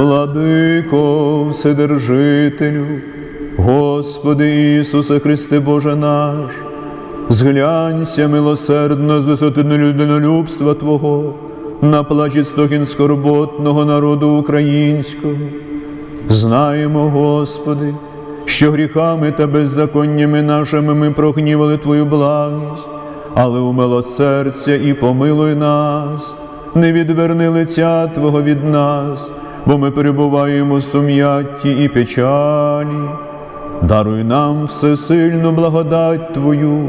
Владико, Вседержителю, Господи Ісусе Христе Боже наш, зглянься милосердно з висоти людинолюбства Твого, на плачі стокін скорботного народу українського. Знаємо, Господи, що гріхами та беззаконнями нашими ми прогнівали Твою благість, але у милосердя і помилуй нас, не відверни лиця Твого від нас, бо ми перебуваємо в сум'ятті і печалі. Даруй нам всесильну благодать Твою,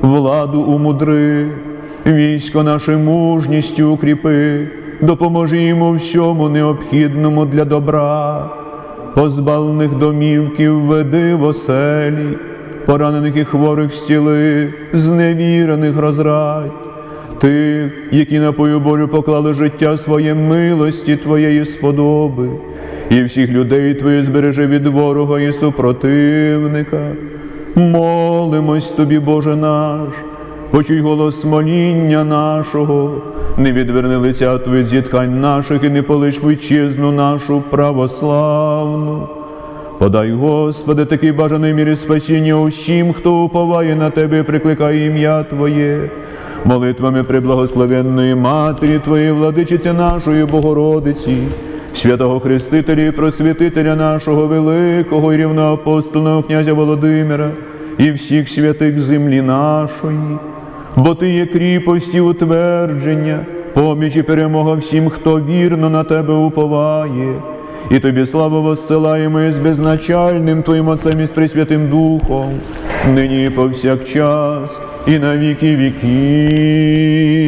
владу умудри, військо наше мужністю укріпи, допоможи йому всьому необхідному для добра, позбавлених домівків веди в оселі, поранених і хворих зціли, зневірених розрадь, тих, які на пою болю поклали життя своє милості Твоєї сподоби, і всіх людей Твоїх збережи від ворога і супротивника. Молимось Тобі, Боже наш, почуй голос моління нашого, не відверни лиця Твої від зітхань наших і не полиш вітчизну нашу православну. Подай, Господи, такий бажаний мірі спасіння усім, хто уповає на Тебе і прикликає ім'я Твоє. Молитвами преблагословенної Матері Твоєї, владичиці нашої Богородиці, святого Хрестителя і просвятителя нашого великого і рівноапостольного князя Володимира і всіх святих землі нашої, бо Ти є кріпость і утвердження, поміч і перемога всім, хто вірно на Тебе уповає. І тобі славу воссилаємо із безначальним Твоїм Отцем і з Пресвятим Духом, нині повсякчас, і на віки віків.